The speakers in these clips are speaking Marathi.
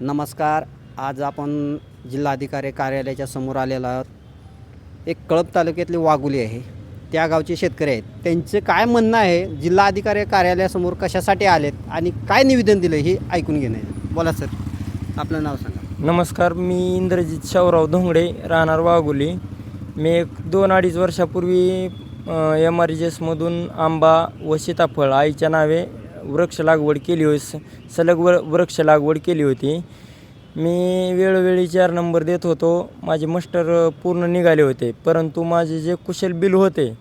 नमस्कार. आज आपण जिल्हाधिकारी कार्यालयाच्या समोर आलेलो आहोत. एक कळप तालुक्यातली वाघुली आहे. त्या गावचे शेतकरी आहेत. त्यांचं काय म्हणणं आहे? जिल्हाधिकारी कार्यालयासमोर कशासाठी आलेत? आणि काय निवेदन दिलं हे ऐकून घेणं आहे. बोला सर. आपलं नाव सांगा. नमस्कार मी इंद्रजित शावराव धोंगडे राहणार वागुली मी एक दोन अडीच वर्षापूर्वी एम आर जी एसमधून आंबा व सीताफळ आईच्या नावे वृक्ष लागवड केली होती. स- सलग व वृक्ष लागवड केली होती. मी वेळोवेळी चार नंबर देत होतो. माझे मास्टर पूर्ण निघाले होते. परंतु माझे जे कुशल बिल होते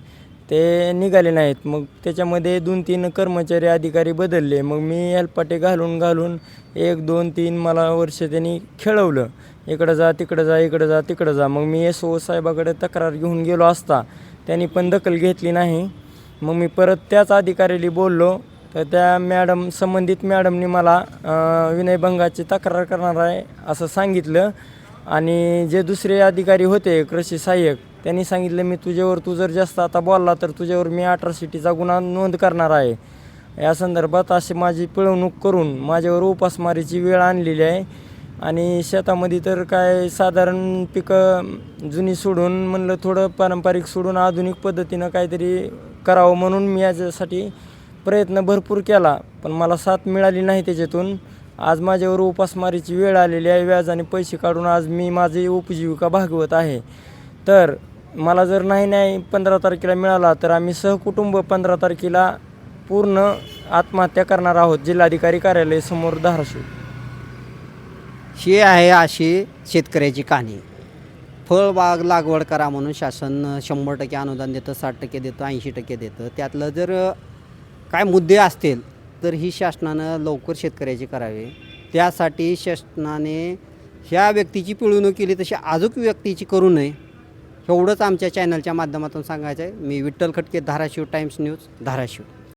ते निघाले नाहीत. मग त्याच्यामध्ये दोन तीन कर्मचारी अधिकारी बदलले. मग मी हेलपाटे घालून घालून एक दोन तीन मला वर्ष त्यांनी खेळवलं. इकडं जा तिकडं जा इकडं जा तिकडं जा. मग मी एस ओ साहेबाकडे तक्रार घेऊन गेलो असता. त्यांनी पण दखल घेतली नाही. मग मी परत त्याच अधिकाऱ्याला बोललो. तर त्या मॅडम संबंधित मॅडमनी मला विनयभंगाची तक्रार करणार आहे असं सांगितलं. आणि जे दुसरे अधिकारी होते कृषी सहाय्यक त्यांनी सांगितलं मी तुझ्यावर तू जर जास्त आता बोलला तर तुझ्यावर मी अट्रॉसिटीचा गुन्हा नोंद करणार आहे. या संदर्भात अशी माझी पिळवणूक करून माझ्यावर उपासमारीची वेळ आणलेली आहे. आणि शेतामध्ये तर काय साधारण पिकं जुनी सोडून म्हणलं थोडं पारंपरिक सोडून आधुनिक पद्धतीनं काहीतरी करावं म्हणून मी याच्यासाठी प्रयत्न भरपूर केला पण मला साथ मिळाली नाही त्याच्यातून. आज माझ्यावर उपासमारीची वेळ आलेली आहे. व्याज आणि पैसे काढून आज मी माझी उपजीविका भागवत आहे. तर मला जर नाही नाही पंधरा तारखेला मिळाला तर आम्ही सहकुटुंब पंधरा तारखेला पूर्ण आत्महत्या करणार आहोत. जिल्हाधिकारी कार्यालय समोर धाराशिव. ही आहे अशी शेतकऱ्याची कहाणी. फळबाग लागवड करा म्हणून शासन शंभर टक्के अनुदान देतं साठ टक्के देतं ऐंशी टक्के देतं. त्यातलं जर काय मुद्दे असतील तर ही शासनानं लवकर शेतकऱ्याची करावे. त्यासाठी शासनाने ह्या व्यक्तीची पिळवणूक केली तशी अजूक व्यक्तीची करू नये एवढंच आमच्या चॅनलच्या माध्यमातून सांगायचं आहे मी विठ्ठल खटके धाराशिव टाईम्स न्यूज धाराशिव.